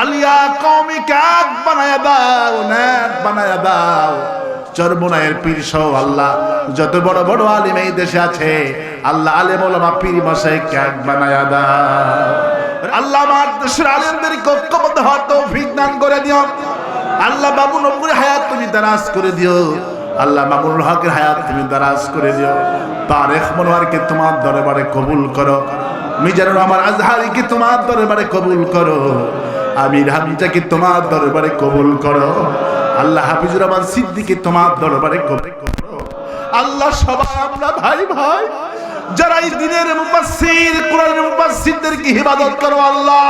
আলিয়া কমি এক বানায়া দাও ন্যাক বানায়া দাও। চরমোনায়ের পীর সহ আল্লাহ, যত বড় বড় আলিম এই দেশে আছে, আল্লাহ আলেম ওলামা পীর মাসে ক্যাক বানায়া দাও। আল্লাহ আমার দেশের আলেমদেরকে ঐক্যবদ্ধ হওয়ার তৌফিক দান করে দিও। আল্লাহ বাবু নব্বুর হায়াত তুমি দারাজ করে দিও। আল্লাহ মামুনুল হকের হায়াত তুমি দারাজ করে দিও। তার তারেক মনোয়ারকে তোমার দরবারে কবুল করো। মিজানুর রহমান আজহারিকে তোমার দরবারে কবুল করো। আমির হামিজাকে তোমার দরবারে কবুল করো। আল্লাহ হাফিজুর রহমান সিদ্দিকে তোমার দরবারে কবুল করো। আল্লাহ সবাই আমরা ভাই ভাই যারা এই দিনের মুফাসসির, কোরআনের মুফাসসিরদেরকে ইবাদত করো আল্লাহ?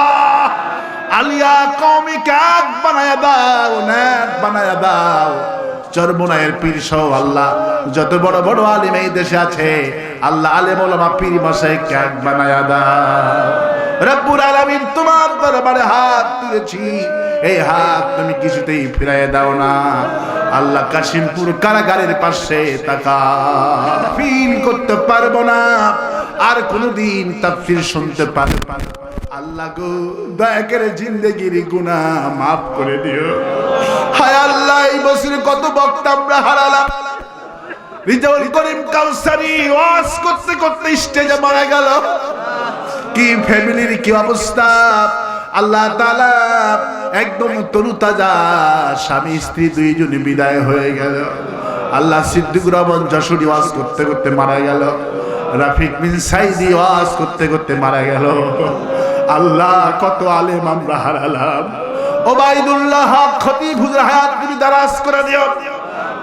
আলিয়া কওমিকে এক বানায়া দাও, নেক বানায়া দাও। চরমোনায়ের পীর সহ আল্লাহ, যত বড় বড় আলিম এই দেশে আছে, আল্লাহ আলেম ওলামা পীর মাসে ক্যাক বানায়া দাও। রব্বুল আলামিন তোমার দরবারে হাত তুলেছি। এই হাত তুমি কিছুতেই ফিরাই দাও না। আল্লাহ কাশিমপুর কারাগারের পাশে তাকা ফিল করতে পারব না। আর কোনোদিন তাফসীর শুনতে পারব আল্লাহ গো, দয়া করে জিন্দেগির গুণা মাফ করে দিও। হায় আল্লাহ, এই বছরে কত বক্তা আমরা হারালাম। রিজাউল করিম কাউসারি ওয়াজ করতে করতে স্টেজে মারা গেল। কি ফ্যামিলির কি অবস্থা? আল্লাহ তাআলা একদম তরু তাজা স্বামী, স্ত্রী দুইজনে বিদায় হয়ে গেল। আল্লাহ সিদ্দিকুর রহমান যশোরী ওয়াজ করতে করতে মারা গেল। রাফিক বিন সাইদি ওয়াজ করতে করতে মারা গেল। আল্লাহ কত আলেম আমরা হারালাম। ওবাইদুল্লাহ হক খতিব হায়াত তুমি দারাজ করে দিও।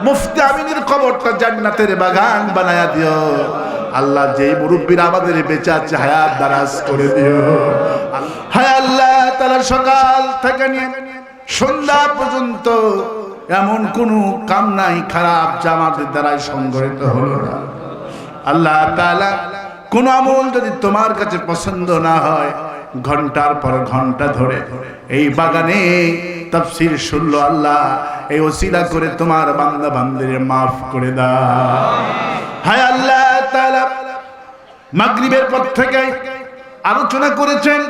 মুফতি আমিনের কবরটা জান্নাতের বাগান বানায়া দিও। আল্লাহ যেই মুরব্বীরা আমাদের বেঁচে আছে, হায়াত দারাজ করে দিও। হায় আল্লাহ, তারা সকাল থেকে নিয়ে সন্ধ্যা পর্যন্ত এমন কোন কাম নাই, খারাপ জামাতের দ্বারাই সংগঠিত হলো না। আল্লাহ তাআলা কোন আমল যদি তোমার কাছে পছন্দ না হয়, ঘণ্টার পর ঘণ্টা ধরে এই বাগানে তাফসীর শুনলো আল্লাহ, এই ওসিলা করে তোমার বান্দা বান্দির মাফ করে দাও। হায় আল্লাহ মাগরিবের পর থেকে আলোচনা করেছেন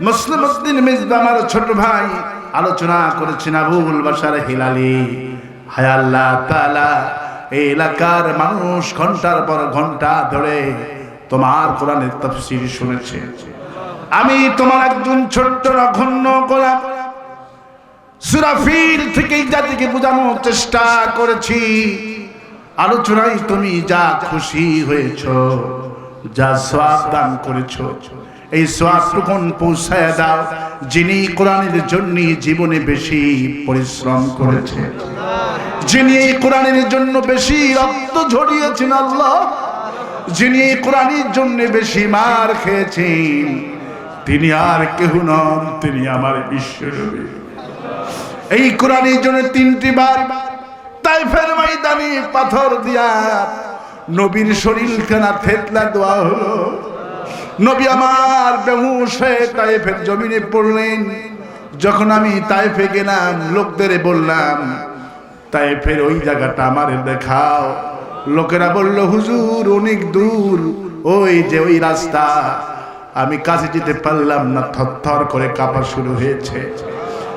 মুসলিম উদ্দিন মিজবা আমার ছোট ভাই। আলোচনা করেছেন আবুল বাশার হিলালি। হায় আল্লাহ তাআলা, এই এলাকার মানুষ ঘণ্টার পর ঘণ্টা ধরে তোমার কোরআনের তাফসীর শুনেছে। আমি তোমার একজন ছোট্ট নগণ্য গোলাম। সুরাফিল থেকে জাতিকে বোঝানোর চেষ্টা করেছি। আলোচনায় তুমি যা খুশি হয়েছ। যা সোয়াব দান করেছ। এই সোয়াবটুকুন পৌঁছায় দাও, যিনি কোরআনের জন্য জীবনে বেশি পরিশ্রম করেছে। যিনি এই কোরআনের জন্য বেশি রক্ত ঝরিয়েছেন আল্লাহ, যিনি এই কোরআনের জন্য বেশি মার খেয়েছেন, তিনি আর কেহ নন, তিনি আমার বিশ্বনবী। এই কোরআনের জন্য তিনটি বার তাই তাইফের ময়দানে পাথর দিয়া নবীর শরীর খানা থেতলা দেওয়া হলো। নবী আমার বেহুশ হয়ে তাইফের জমিনে পড়লেন। যখন আমি তাইফে গেলাম, লোকদের বললাম, তাইফের ওই জায়গাটা আমার দেখাও। লোকেরা বলল, হুজুর, অনেক দূর। ওই যে ওই রাস্তা। আমি কাছে যেতে পারলাম না, থরথর করে কাঁপা শুরু হয়েছে।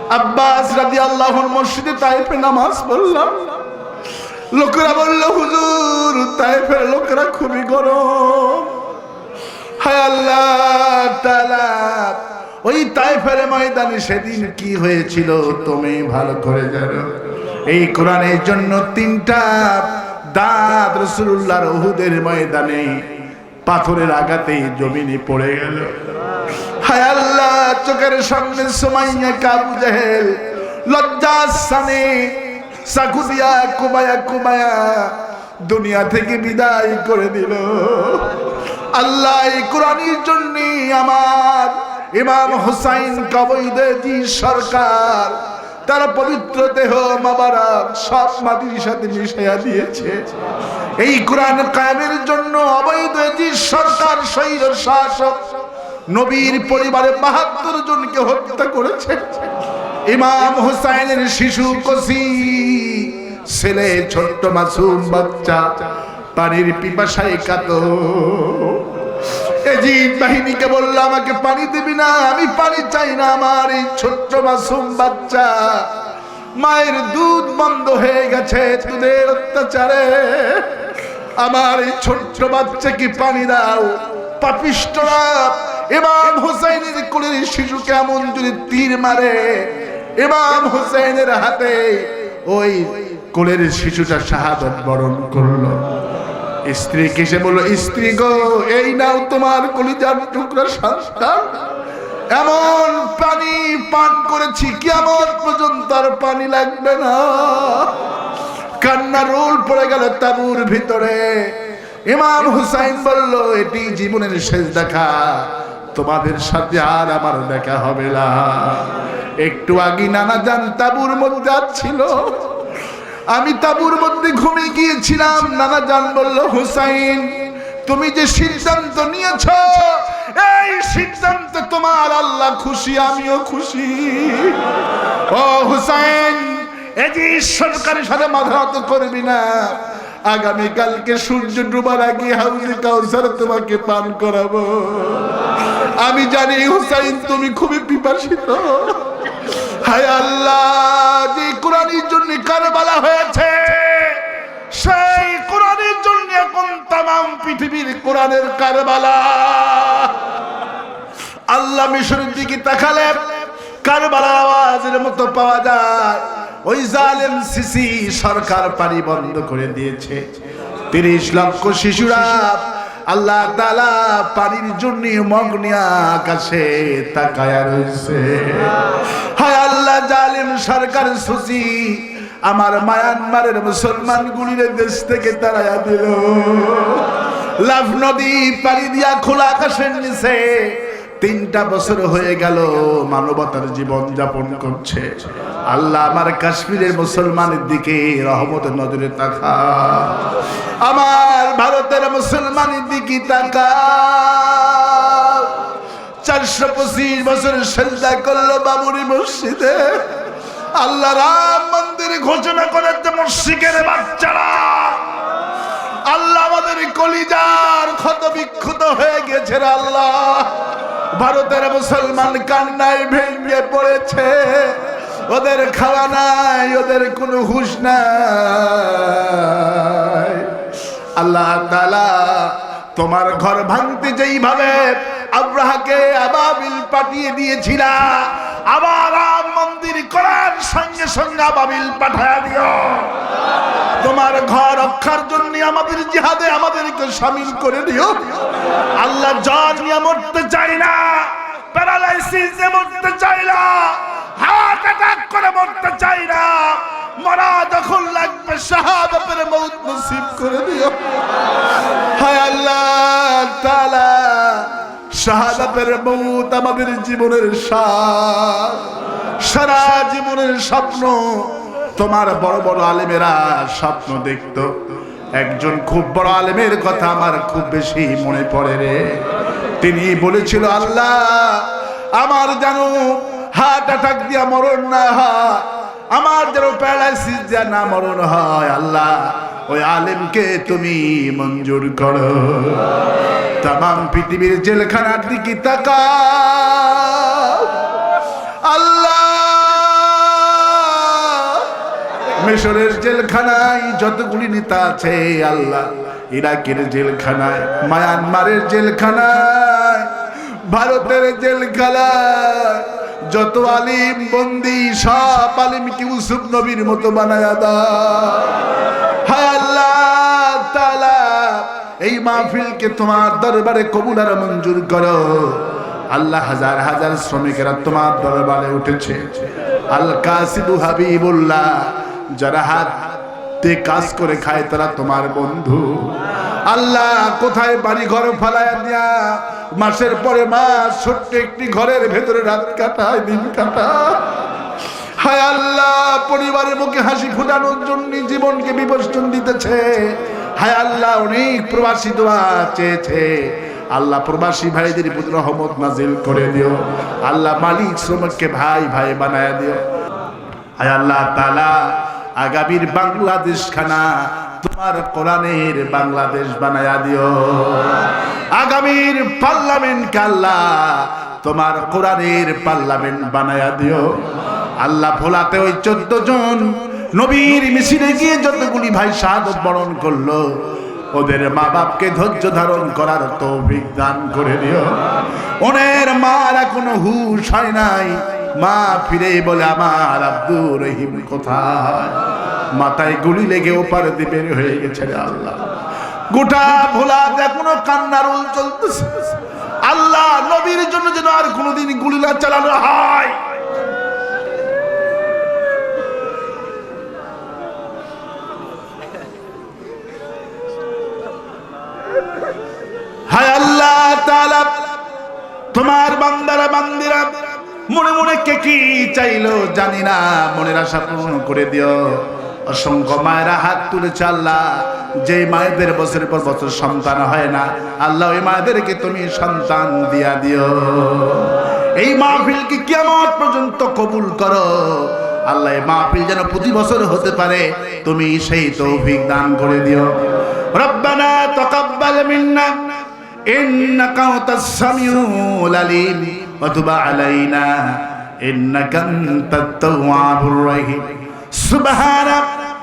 আব্বাস রাদি আল্লাহর মসজিদে তাইফে নামাজ পড়লাম। লোকেরা বলল, হুজুর, তাইফের লোকেরা খুবই গরম। হায় আল্লাহ তাআলা, ওই তাইফের ময়দানে সেদিন কি হয়েছিল তুমি ভালো করে জানো? এই কোরআনের জন্য তিনটা দাঁত রসুল্লাহর ওহুদের ময়দানে পাথরের আঘাতে জমিনে পড়ে গেল। হায় আল্লাহ, চোখের সামনে সুমাইয়া কাবু জাহেল, লজ্জার সানে সাকুদিয়া কুবায়া কুবায়া দুনিয়া থেকে বিদায় করে দিল। আল্লাহ কোরআনের জন্য আমার ইমাম হুসাইন কবৈদেজি সরকার, তার পবিত্র দেহ মাবারাক সব মাটির সাথে মিশাইয়া দিয়েছে। এই কোরআন কায়েমের জন্য অবৈধ সরকার শৈর শাসক, নবীর পরিবারে বাহাত্তর জনকে হত্যা করেছে। ইমাম হুসাইনের শিশু কসি, ছেলে, ছোট্ট মাসুম বাচ্চা, পানির পিপাসায় কাত এজিদ বাহিনীকে বলল, আমাকে পানি দিবি না, আমি পানি চাই না আমার এই ছোট্ট মাসুম বাচ্চা। মায়ের দুধ বন্ধ হয়ে গেছে, দুধের অত্যাচারে। আমার এই ছোট্ট বাচ্চাকে পানি দাও পাপিষ্টরা ইমাম হুসাইনের কোলের শিশু কেমন যদি তীর মারে ইমাম হুসাইনের হাতে ওই কোলের শিশুটা শাহাদত বরণ করল। স্ত্রী কেসে বলল, স্ত্রী গো, এই নাও তোমার কলিজার টুকরা সন্তান এমন পানি পান করেছি কেমন পর্যন্ত আর পানি লাগবে না। কান্না রোল পড়ে গেল তাবুর ভিতরে। ইমাম হুসাইন বলল, এটি জীবনের শেষ দেখা। তোমাদের সাথে আর আমার দেখা হবে না। একটু আগে নানা যান তাবুর মধ্যে ছিল আমি তাবুর মধ্যে ঘুমিয়ে গিয়েছিলাম। নানা জান বলল, হুসাইন, তুমি যে সিদ্ধান্ত নিয়েছ, এই সিদ্ধান্ত তোমার আল্লাহ খুশি, আমিও খুশি। ও হুসাইন এই যে সরকারের সাথে মাথা নত করবি না। আগামী কালকে সূর্য ডুবার আগে হাউজে কাউসার তোমাকে পান করাবো। আমি জানি হুসাইন, তুমি খুবই পিপাসিত। কারবালা হয়েছে, সেই কোরআনের জন্য এখন তাম পৃথিবীর কোরআনের কারবালা। আল্লাহ মিশরের দিকে তাকালে কারবালার আওয়াজের মতো পাওয়া যায়। ওই জালেম সিসি সরকার পানি বন্ধ করে দিয়েছে। তিরিশ লক্ষ শিশুরা আল্লাহ তালা পানির জন্য মগ্নিয়া আকাশে তাকায়া রয়েছে। হায় আল্লাহ জালিম সরকার সুসি আমার মায়ানমারের মুসলমান গুলির দেশ থেকে তারা দিল। লাভ নদী পানি দিয়া খোলা আকাশের নিচে তিনটা বছর হয়ে গেল মানবতার জীবন যাপন করছে। আল্লাহ আমার কাশ্মীরের মুসলমানের দিকে রহমত নজরে তাকা আমার ভারতের মুসলমানের দিকে তাকা চারশো পঁচিশ বছর সেজদা করল বাবুরি মসজিদে। আল্লাহ রাম মন্দির ঘোষণা করেন যে মসজিদের বাচ্চারা, আল্লাহ আমাদের কলিজার ক্ষত বিক্ষত হয়ে গেছে আল্লাহ। ভারতের মুসলমান কান্নায় ভেঙে পড়েছে। ওদের খাওয়া নাই, ওদের কোনো হুশ নাই। আল্লাহ তালা তোমার ঘর ভাঙতে যেইভাবে আব্রাহাকে আবাবিল পাঠিয়ে দিয়েছিলা আবার রাম মন্দির করার সঙ্গে সঙ্গে আবাবিল পাঠায় দিও। তোমার ঘর রক্ষার জন্য আমাদের জিহাদে আমাদেরকে সামিল করে দিও। আল্লাহ জ্বর নিয়ে মরতে চাই না, প্যারালাইসিস নিয়ে মরতে চাই না, হার্ট অ্যাটাক করে মরতে চাই না, মরা যখন লাগবে শাহাদাতের মৌত নসিব করে দিও। হায় আল্লাহ শাহাদাতের মৌত আমাদের জীবনের সার সারা জীবনের স্বপ্ন তোমার বড় বড় আলেমেরা স্বপ্ন দেখত। একজন খুব বড় আলেমের কথা আমার খুব বেশি মনে পড়ে রে। তিনি বলেছিল, আল্লাহ, আমার যেন হার্ট অ্যাটাক দিয়া মরণ না হয়। আমার যেন প্যারালাইসিস না মরণ হয়, আল্লাহ, ওই আলেমকে তুমি মঞ্জুর করো। তাম পৃথিবীর জেলখানার দিকে তাকা মিশরের জেলখানায় যতগুলি নেতা আছে, আল্লাহ, ইরাকের জেলখানায়, মায়ানমারের জেলখানায়, ভারতের জেলখানায় যত আলিম বন্দি সব আলিমকে ইউসুফ নবীর মতো বানায় তাআলা, এই মাহফিলকে তোমার দরবারে কবুল আর মঞ্জুর করো। আল্লাহ হাজার হাজার শ্রমিকেরা তোমার দরবারে উঠেছে। আল কাসিবু হাবিবুল্লাহ, যারা হাতে কাজ করে খায় তারা তোমার বন্ধু। আল্লাহ কোথায় বাড়ি ঘর ফালায় দিয়া? মাসের পরে মাস, ছোট্ট একটি ঘরের ভেতরে রাত কাটায়, দিন কাটায়। হায় আল্লাহ, পরিবারের মুখে হাসি ফুটানোর জন্য জীবনকে বিবর্জন দিতেছে। হায় আল্লাহ, অনেক প্রবাসী দোয়া চেয়েছে। আল্লাহ প্রবাসী ভাইদের প্রতি রহমত নাজিল করে দিও। আল্লাহ মালিক শ্রমিককে ভাই ভাই বানায় দিও। হায় আল্লাহ তালা আগামীর বাংলাদেশ খানা তোমার কোরআনের বাংলাদেশ বানায়া দিও। আগামীর পার্লামেন্ট কাল্লা তোমার কোরআনের পার্লামেন্ট বানায়া দিও। আল্লাহ ভোলাতে ওই চোদ্দ জন নবীর মিছিলে গিয়ে যতগুলি ভাই শাহাদত বরণ করল, ওদের মা বাপকে ধৈর্য ধারণ করার তৌফিক দান করে দিও। ওনের মার কোনো হুশ হয় নাই, মা ফিরে বলে, আমার আব্দুর রহিম কোথায়? মাথায় গুলি লেগে ওপার দ্বীপের হয়ে গেছে আল্লাহ। গোটা ভোলা এখনও কান্নার উল চলতেছে। আল্লাহ, নবীর জন্য যেন আর কোনোদিন গুলি না চালানো হয়। তোমার বান্দারা, বান্দিরা, মনে মনে কে কি চাইলো জানি না, মনের আশা পূর্ণ করে দিও। অসংখ্য মায়েরা হাত তুলেছে আল্লাহ। যে মায়েদের বছরের পর বছর সন্তান হয় না, আল্লাহ ওই মায়েদেরকে তুমি সন্তান দিয়া দিও। এই মাহফিলকে কেমন পর্যন্ত কবুল করো। আল্লাহ মাহফিল যেন প্রতি বছর হতে পারে, তুমি সেই তৌফিক দান করে দিও। রব্বানা তাকাব্বাল মিন্না, ইন্নাকা আনতাস সামিউল আলিম ওয়া তুব আলাইনা, ইন্নাকা আনতাত তাওয়াবুর রহিম। সুবহানাক